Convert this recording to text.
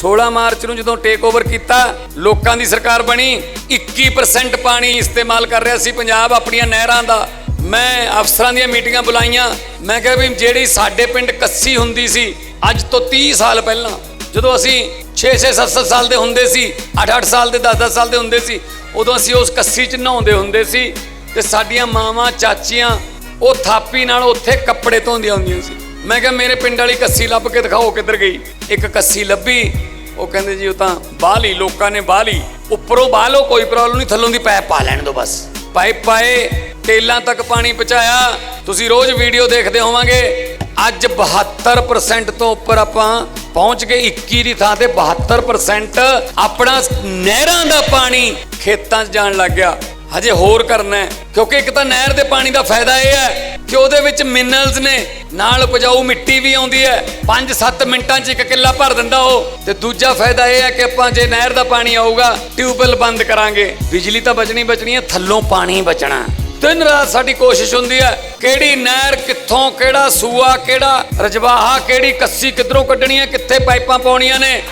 16 March ਨੂੰ ਜਦੋਂ take over ਕੀਤਾ, ਲੋਕਾਂ ਦੀ ਸਰਕਾਰ ਬਣੀ 21% ਪਾਣੀ ਇਸਤੇਮਾਲ ਕਰ ਰਿਹਾ ਸੀ ਪੰਜਾਬ ਆਪਣੀਆਂ ਨਹਿਰਾਂ ਦਾ। ਮੈਂ ਅਫਸਰਾਂ ਦੀਆਂ ਮੀਟਿੰਗਾਂ ਬੁਲਾਈਆਂ। ਮੈਂ ਕਿਹਾ ਵੀ ਜਿਹੜੀ ਸਾਡੇ ਪਿੰਡ ਕੱਸੀ ਹੁੰਦੀ ਸੀ, ਅੱਜ ਤੋਂ 30 ਸਾਲ ਪਹਿਲਾਂ, ਜਦੋਂ ਅਸੀਂ 6-6 7-7 ਸਾਲ ਦੇ ਹੁੰਦੇ ਸੀ 8-8 ਸਾਲ ਦੇ 10-10 ਸਾਲ ਦੇ ਹੁੰਦੇ ਸੀ, ਉਦੋਂ ਅਸੀਂ ਉਸ ਕੱਸੀ 'ਚ ਨਹਾਉਂਦੇ ਹੁੰਦੇ ਸੀ ਤੇ ਸਾਡੀਆਂ ਮਾਵਾਂ, ਚਾਚੀਆਂ, ਉਹ ਥਾਪੀ ਨਾਲ ਉੱਥੇ ਕੱਪੜੇ ਧੋਂਦੀਆਂ ਹੁੰਦੀਆਂ ਸੀ। ਮੈਂ ਕਿਹਾ ਮੇਰੇ ਪਿੰਡ ਵਾਲੀ ਕੱਸੀ ਲੱਭ ਕੇ ਦਿਖਾਓ ਕਿੱਧਰ ਗਈ। ਇੱਕ ਕੱਸੀ ਲੱਭੀ ਉਹ ਕਹਿੰਦੇ ਜੀ, ਉਹ ਤਾਂ ਬਾਹ ਲਈ ਲੋਕਾਂ ਨੇ ਬਾਹ ਲਈ ਉੱਪਰੋਂ ਬਾਹ ਲਓ, ਕੋਈ ਪ੍ਰੋਬਲਮ ਨਹੀਂ, ਥੱਲੋਂ ਦੀ ਪਾਇਪ ਪਾ ਲੈਣ ਦੋ ਬਸ। ਪਾਈਪ ਪਾਏ, ਟੇਲਾਂ ਤੱਕ ਪਾਣੀ ਪਹੁੰਚਾਇਆ। ਤੁਸੀਂ ਰੋਜ਼ ਵੀਡੀਓ ਦੇਖਦੇ ਹੋਵਾਂਗੇ, ਅੱਜ 72% ਤੋਂ ਉੱਪਰ ਆਪਾਂ ਪਹੁੰਚ ਗਏ 21 ਦੀ ਥਾਂ ਤੇ 72% ਆਪਣਾ ਨਹਿਰਾਂ ਦਾ ਪਾਣੀ ਖੇਤਾਂ 'ਚ ਜਾਣ ਲੱਗ ਗਿਆ। ਹਜੇ ਹੋਰ ਕਰਨਾ ਕਿਉਂਕਿ ਇੱਕ ਤਾਂ ਨਹਿਰ ਦੇ ਪਾਣੀ ਦਾ ਫਾਇਦਾ ਇਹ ਹੈ ਕਿ ਉਹਦੇ ਵਿੱਚ ਮਿਨਰਲਸ ਨੇ। ਨਾਲ ਉਪਜਾਊ ਮਿੱਟੀ ਵੀ ਆਉਂਦੀ ਹੈ। 5-7 ਮਿੰਟਾਂ 'ਚ ਇੱਕ ਕਿੱਲਾ ਭਰ ਦਿੰਦਾ ਉਹ। ਤੇ ਦੂਜਾ ਫਾਇਦਾ ਇਹ ਹੈ ਕਿ ਆਪਾਂ ਜੇ ਨਹਿਰ ਦਾ ਪਾਣੀ ਆਊਗਾ, ਟਿਊਬਵੈਲ ਬੰਦ ਕਰਾਂਗੇ। ਬਿਜਲੀ ਤਾਂ ਬਚਣੀ ਬਚਣੀ ਹੈ, ਥੱਲੋਂ ਪਾਣੀ ਬਚਣਾ। ਦਿਨ ਰਾਤ ਸਾਡੀ ਕੋਸ਼ਿਸ਼ ਹੁੰਦੀ ਹੈ, ਕਿਹੜੀ ਨਹਿਰ ਕਿੱਥੋਂ, ਕਿਹੜਾ ਸੂਆ, ਕਿਹੜਾ ਰਜਵਾਹਾ, ਕਿਹੜੀ ਕੱਸੀ ਕਿੱਧਰੋਂ ਕੱਢਣੀ ਹੈ, ਕਿੱਥੇ ਪਾਈਪਾਂ ਪਾਉਣੀਆਂ ਨੇ।